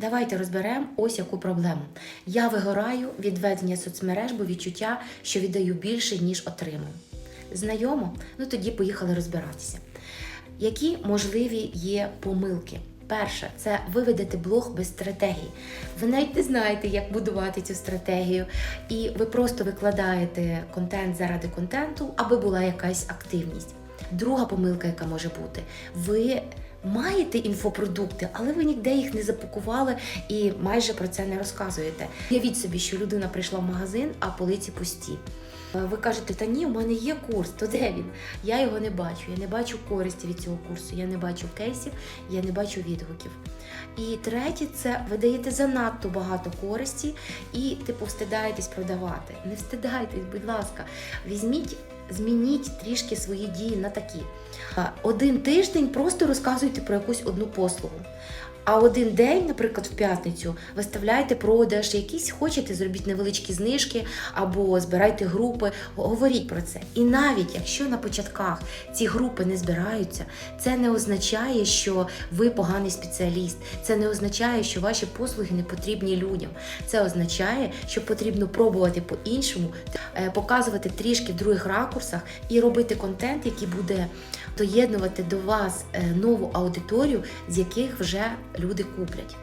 Давайте розберемо ось яку проблему. Я вигораю від ведення соцмереж, бо відчуття, що віддаю більше, ніж отримую. Знайомо? Ну тоді поїхали розбиратися. Які можливі є помилки? Перше, це ви ведете блог без стратегії. Ви навіть не знаєте, як будувати цю стратегію, і ви просто викладаєте контент заради контенту, аби була якась активність. Друга помилка, яка може бути, ви маєте інфопродукти, але ви ніде їх не запакували і майже про це не розказуєте. Уявіть собі, що людина прийшла в магазин, а полиці пусті. Ви кажете, та ні, у мене є курс, то де він? Я його не бачу. Я не бачу користі від цього курсу, я не бачу кейсів, я не бачу відгуків. І третє, це ви даєте занадто багато користі і типу встидаєтесь продавати. Не встидайтесь, будь ласка, візьміть, змініть трішки свої дії на такі. Один тиждень просто розказуйте про якусь одну послугу. А один день, наприклад, в п'ятницю, виставляйте продаж, якісь хочете, зробіть невеличкі знижки або збирайте групи, говоріть про це. І навіть якщо на початках ці групи не збираються, це не означає, що ви поганий спеціаліст. Це не означає, що ваші послуги не потрібні людям. Це означає, що потрібно пробувати по-іншому, е, показувати трішки в других ракурсах і робити контент, який буде доєднувати до вас е, нову аудиторію, з яких вже люди куплять.